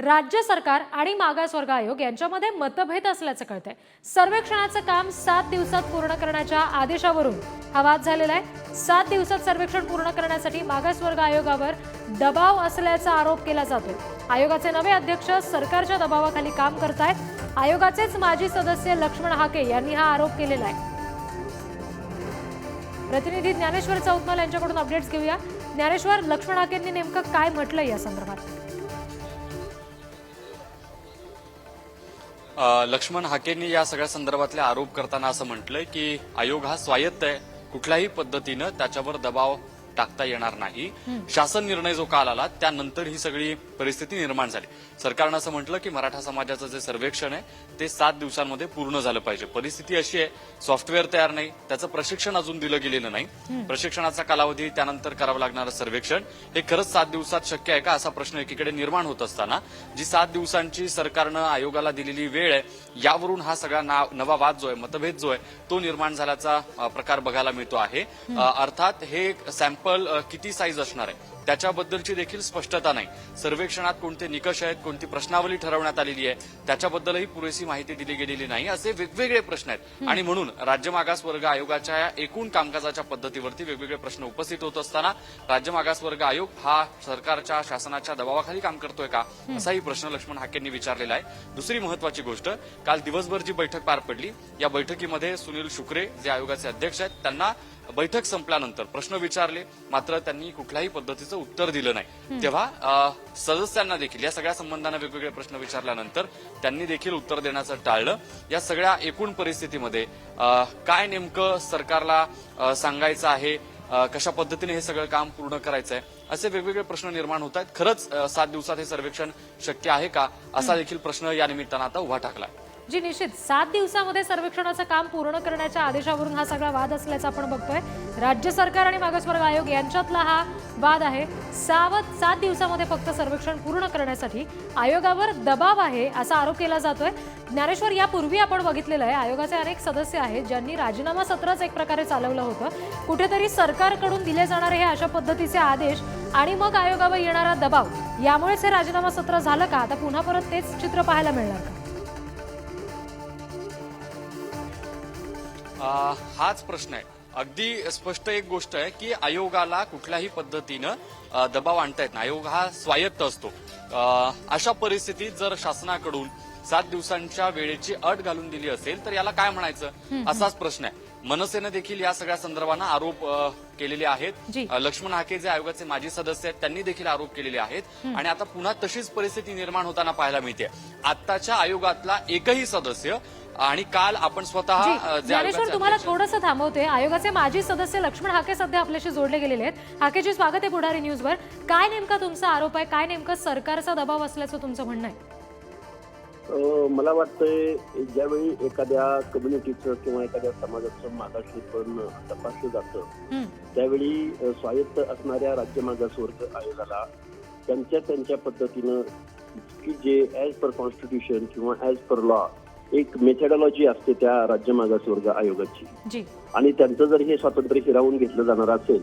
राज्य सरकार आणि मागासवर्ग आयोग यांच्यामध्ये मतभेद असल्याचं कळतंय. सर्वेक्षणाचं काम सात दिवसात पूर्ण करण्याच्या आदेशावरून हा वाद झालेला आहे. सात दिवसात सर्वेक्षण पूर्ण करण्यासाठी मागासवर्ग आयोगावर दबाव असल्याचा आरोप केला जातोय. आयोगाचे नवे अध्यक्ष सरकारच्या दबावाखाली काम करतायत. आयोगाचेच माजी सदस्य लक्ष्मण हाके यांनी हा आरोप केलेला आहे. प्रतिनिधी ज्ञानेश्वर चौतमाल यांच्याकडून अपडेट्स घेऊया. ज्ञानेश्वर लक्ष्मण हाकेंनी नेमकं काय म्हटलं या संदर्भात? लक्ष्मण हाकेंनी या सगळ्या संदर्भातले आरोप करताना असं म्हटलंय की आयोग हा स्वायत्त आहे. कुठल्याही पद्धतीनं त्याच्यावर दबाव टाकता येणार नाही. शासन निर्णय जो काल आला त्यानंतर ही सगळी परिस्थिती निर्माण झाली. सरकारनं असं म्हटलं की मराठा समाजाचं जे सर्वेक्षण आहे ते सात दिवसांमध्ये पूर्ण झालं पाहिजे. परिस्थिती अशी आहे सॉफ्टवेअर तयार नाही त्याचं प्रशिक्षण अजून दिलं गेलेलं नाही. प्रशिक्षणाचा कालावधी त्यानंतर करावं लागणारं सर्वेक्षण. हे खरंच सात दिवसात शक्य आहे का असा प्रश्न एकीकडे निर्माण होत असताना जी सात दिवसांची सरकारनं आयोगाला दिलेली वेळ आहे यावरून हा सगळा नाव- वाद जो आहे मतभेद जो आहे तो निर्माण झाल्याचा प्रकार बघायला मिळतो आहे. अर्थात हे सॅम्पल अ, किती साईज असणार आहे? त्याच्याबद्दलची देखील स्पष्टता नाही. सर्वेक्षणात कोणते निकष आहेत कोणती प्रश्नावली ठरवण्यात आलेली आहे त्याच्याबद्दलही पुरेशी माहिती दिली गेलेली नाही असे वेगवेगळे प्रश्न आहेत. आणि म्हणून राज्य मागास वर्ग आयोगाच्या या एकूण कामकाजाच्या पद्धतीवरती वेगवेगळे प्रश्न उपस्थित होत असताना राज्य मागास वर्ग आयोग हा सरकारच्या शासनाच्या दबावाखाली काम करतोय का असाही प्रश्न लक्ष्मण हाकेंनी विचारलेला आहे. दुसरी महत्वाची गोष्ट काल दिवसभर जी बैठक पार पडली या बैठकीमध्ये सुनील शुक्रे जे आयोगाचे अध्यक्ष आहेत त्यांना बैठक संपल्यानंतर प्रश्न विचारले मात्र त्यांनी कुठल्याही पद्धतीचं उत्तर दिलं नाही. तेव्हा सदस्यांना देखील या सगळ्या संबंधानं वेगवेगळे प्रश्न विचारल्यानंतर त्यांनी देखील उत्तर देण्याचं टाळलं. या सगळ्या एकूण परिस्थितीमध्ये काय नेमकं सरकारला सांगायचं आहे? कशा पद्धतीने हे सगळं काम पूर्ण करायचं आहे असे वेगवेगळे प्रश्न निर्माण होत आहेत. खरंच सात दिवसात हे सर्वेक्षण शक्य आहे का? असा देखील प्रश्न या निमित्तानं आता उभा टाकला. जी निश्चित सात दिवसामध्ये सर्वेक्षणाचं काम पूर्ण करण्याच्या आदेशावरून हा सगळा वाद असल्याचा आपण बघतोय. राज्य सरकार आणि मागासवर्ग आयोग यांच्यातला हा वाद आहे. सावध सात दिवसामध्ये फक्त सर्वेक्षण पूर्ण करण्यासाठी आयोगावर दबाव आहे असा आरोप केला जातोय. ज्ञानेश्वर यापूर्वी आपण बघितलेलं आहे आयोगाचे अनेक सदस्य आहेत ज्यांनी राजीनामा सत्रच एक प्रकारे चालवलं होतं. कुठेतरी सरकारकडून दिले जाणारे हे अशा पद्धतीचे आदेश आणि मग आयोगावर येणारा दबाव यामुळेच हे राजीनामा सत्र झालं का? आता पुन्हा परत तेच चित्र पाहायला मिळणार का? हाच प्रश्न आहे. अगदी स्पष्ट एक गोष्ट आहे की आयोगाला कुठल्याही पद्धतीनं दबाव आणता येत नाही. आयोग हा स्वायत्त असतो. अशा परिस्थितीत जर शासनाकडून सात दिवसांच्या वेळेची अट घालून दिली असेल तर याला काय म्हणायचं? असाच प्रश्न आहे. मनसेनं देखील या सगळ्या संदर्भानं आरोप केलेले आहेत. लक्ष्मण हाके जे आयोगाचे माजी सदस्य आहेत त्यांनी देखील आरोप केलेले आहेत. आणि आता पुन्हा तशीच परिस्थिती निर्माण होताना पाहायला मिळते. आताच्या आयोगातला एकही सदस्य आणि काल आपण स्वतः ज्ञानेश्वर तुम्हाला थोडंसं थांबवते. आयोगाचे माजी सदस्य लक्ष्मण हाके सध्या आपल्याशी जोडले गेलेले आहेत. हाकेजी स्वागत आहे पुढारी न्यूजवर. काय नेमका तुमचा आरोप आहे? काय नेमकं सरकारचा दबाव असल्याचं तुमचं म्हणणं आहे? मला वाटतंय ज्यावेळी एखाद्या कम्युनिटीचं किंवा एखाद्या समाजाचं मागासलेपण तपासलं जातं हं, त्यावेळी स्वायत्त असणाऱ्या राज्य मागासवर्ग आयोगाला त्यांच्या त्यांच्या पद्धतीनं की जे ॲज पर कॉन्स्टिट्यूशन किंवा ॲज पर लॉ एक मेथडॉलॉजी असते त्या राज्य मागासवर्ग आयोगाची. आणि त्यांचं जर हे स्वातंत्र्य हिरावून घेतलं जाणार असेल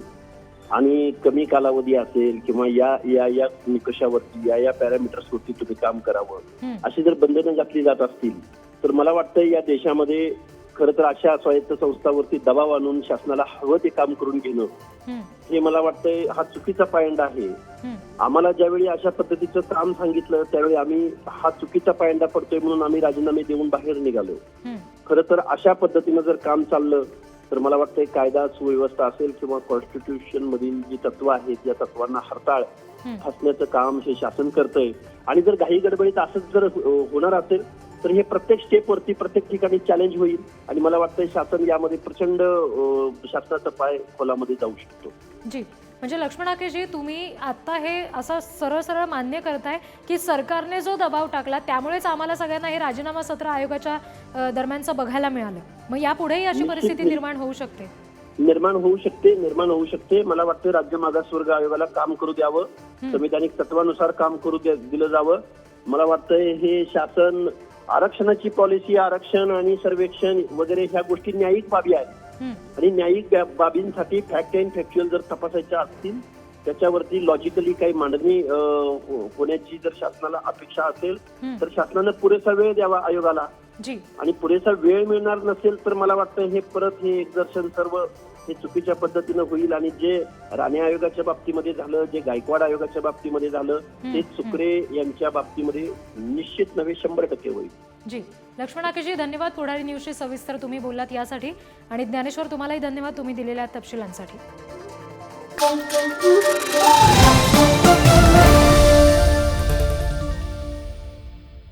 आणि कमी कालावधी असेल किंवा या या या निकषावरती या या पॅरामीटर्सवरती तुम्ही काम करावं अशी जर बंधनं घातली जात असतील तर मला वाटतं या देशामध्ये खरं तर अशा स्वायत्त संस्थावरती दबाव आणून शासनाला हवं ते काम करून घेणं हं, हे मला वाटतंय हा चुकीचा पायंडा आहे. हं, आम्हाला ज्यावेळी अशा पद्धतीचं काम सांगितलं त्यावेळी आम्ही हा चुकीचा पायंडा पडतोय म्हणून आम्ही राजीनामे देऊन बाहेर निघालो. हं. खरं तर अशा पद्धतीनं जर काम चाललं तर मला वाटतंय कायदा सुव्यवस्था असेल किंवा कॉन्स्टिट्यूशन मधील जी तत्व आहेत या तत्वांना हरताळ हं. फासण्याचं काम हे शासन करतंय. आणि जर घाई गडबडीत असंच जर अ, होणार असेल तर हे प्रत्येक स्टेपवरती प्रत्येक ठिकाणी चॅलेंज होईल आणि मला वाटतंय शासन यामध्ये प्रचंड शासनाचा पाय खोलामध्ये जाऊ शकतो. जी. म्हणजे लक्ष्मण हाकेजी तुम्ही आता हे असं सरळ सरळ मान्य करताय की सरकारने जो दबाव टाकला त्यामुळेच आम्हाला सगळ्यांना हे राजीनामा सत्र आयोगाच्या दरम्यानचं बघायला मिळालं. मग यापुढेही अशी परिस्थिती निर्माण होऊ शकते? निर्माण होऊ शकते निर्माण होऊ शकते. मला वाटतं राज्य मागासवर्ग आयोगाला काम करू द्यावं. संविधानिक तत्वानुसार काम करू दिलं जावं. मला वाटतंय हे शासन आरक्षणाची पॉलिसी आरक्षण आणि सर्वेक्षण वगैरे ह्या गोष्टी न्यायिक बाबी आहेत. आणि न्यायिक बाबींसाठी फॅक्ट अँड फॅक्च्युअल जर तपासायच्या असतील त्याच्यावरती लॉजिकली काही मांडणी हो- होण्याची जर शासनाला अपेक्षा असेल तर शासनानं पुरेसा वेळ द्यावा आयोगाला. आणि पुरेसा वेळ मिळणार नसेल तर मला वाटतं हे परत हे एक्झर्शन सर्व हे चुकीच्या पद्धतीनं होईल आणि जे राणे आयोगाच्या बाबतीमध्ये झालं जे गायकवाड आयोगाच्या बाबतीमध्ये झालं ते सुकरे यांच्या बाबतीमध्ये निश्चित नव्हे शंभर टक्के होईल. जी. लक्ष्मण आकेजी धन्यवाद. पुढारी न्यूजशी सविस्तर तुम्ही बोललात यासाठी. आणि ज्ञानेश्वर तुम्हालाही धन्यवाद. तुम्ही दिलेल्या तपशिलांसाठी.